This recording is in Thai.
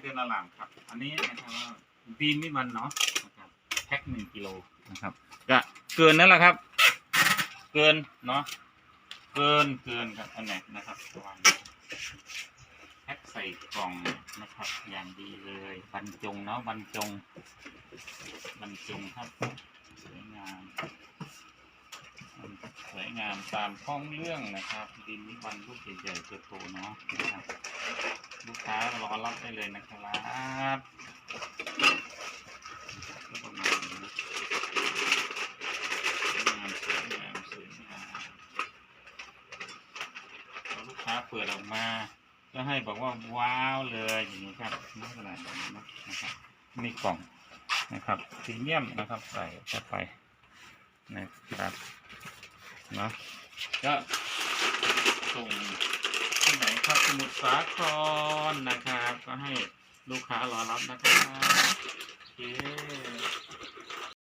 เดือนละหลังครับ อันนี้นะครับว่าบีมนี่มันเนาะนะครับแพ็คหนึ่งกิโลนะครับก็เกินนั่นแหละครับ เกินเนาะเกินเกินครับอันไหนนะครับระวังแพ็คใส่กล่องนะครับอย่างดีเลยบรรจงเนาะบรรจงบรรจงครับสวยงามสวยงามตามท้องเรื่องนะครับ ดินนิวันลูกใหญ่ๆโตๆเนาะนะครับลูกค้า รอรับได้เลยนะครับถ้ามสวยงามสวยงามพอลูกค้าเปิดออกมา ก็ให้บอกว่าว้าวเลยอย่างนี้ครับไม่เป็นไรนะครับนี่กล่องนะครับพรีเมียมนะครับใส่เข้าไปนะครับเนาะก็ส่งที่ไหนครับ สมุทรสาครนะครับ ก็ให้ลูกค้ารอรับนะครับโอเค